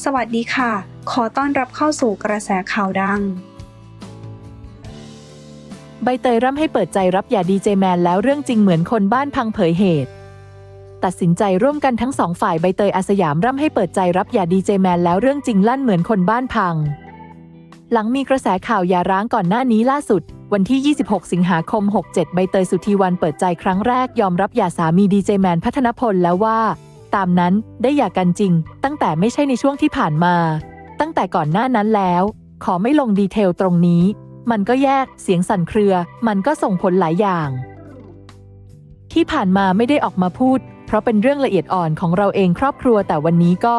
สวัสดีค่ะ ขอต้อนรับเข้าสู่กระแสข่าวดัง ใบเตยร่ำให้เปิดใจรับหย่าดีเจแมนแล้วเรื่องจริงเหมือนคนบ้านพังเผยเหตุ ตัดสินใจร่วมกันทั้งสองฝ่ายใบเตยอาสยามร่ำให้เปิดใจรับหย่าดีเจแมนแล้วเรื่องจริงลั่นเหมือนคนบ้านพัง หลังมีกระแสข่าวหย่าร้างก่อนหน้านี้ล่าสุด วันที่ 26 สิงหาคม 67 ใบเตยสุธีวันเปิดใจครั้งแรกยอมรับหย่าสามีดีเจแมนพัฒนพลแล้วว่า ตามนั้นได้หย่ากันจริง ตั้งแต่ไม่ใช่ในช่วงที่ผ่านมา ตั้งแต่ก่อนหน้านั้นแล้ว ขอไม่ลงดีเทลตรงนี้ มันก็แยกเสียงสั่นเครือ มันก็ส่งผลหลายอย่าง ที่ผ่านมาไม่ได้ออกมาพูด เพราะเป็นเรื่องละเอียดอ่อนของเราเองครอบครัวแต่วันนี้ก็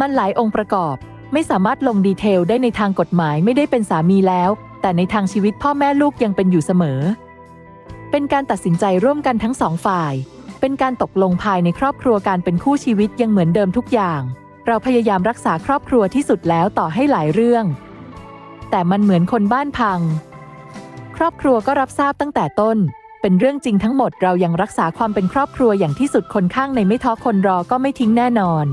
มันหลายองค์ประกอบ ไม่สามารถลงดีเทลได้ในทางกฎหมายไม่ได้เป็นสามีแล้ว แต่ในทางชีวิตพ่อแม่ลูกยังเป็นอยู่เสมอ เป็นการตัดสินใจร่วมกันทั้งสองฝ่าย เป็นการตกลงภายในครอบครัวการเป็นคู่ชีวิตยังเหมือนเดิมทุกอย่าง เราพยายามรักษาครอบครัวที่สุดแล้วต่อให้หลายเรื่อง แต่มันเหมือนคนบ้านพัง ครอบครัวก็รับทราบตั้งแต่ต้น เป็นเรื่องจริงทั้งหมดเรายังรักษาความเป็นครอบครัวอย่างที่สุดคนข้างในไม่ท้อคนรอก็ไม่ทิ้งแน่นอน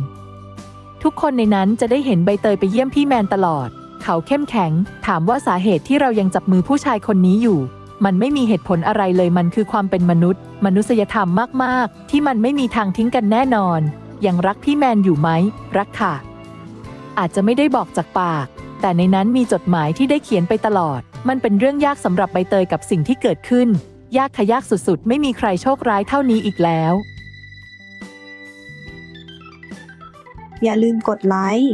ทุกคนในนั้นจะได้เห็นใบเตยไปเยี่ยมพี่แมนตลอด เขาเข้มแข็ง ถามว่าสาเหตุที่เรายังจับมือผู้ชายคนนี้อยู่ มันไม่มีเหตุผลอะไรเลยมันคือความเป็นมนุษย์ มนุษยธรรมมาก ๆ ที่มันไม่มีทางทิ้งกันแน่นอน ยังรักพี่แมนอยู่ไหม รักค่ะ อาจจะไม่ได้บอกจากปาก แต่ในนั้นมีจดหมายที่ได้เขียนไปตลอด มันเป็นเรื่องยากสำหรับใบเตยกับสิ่งที่เกิดขึ้น ยากขยากสุดๆ ไม่มีใครโชคร้ายเท่านี้อีกแล้ว อย่าลืมกดไลค์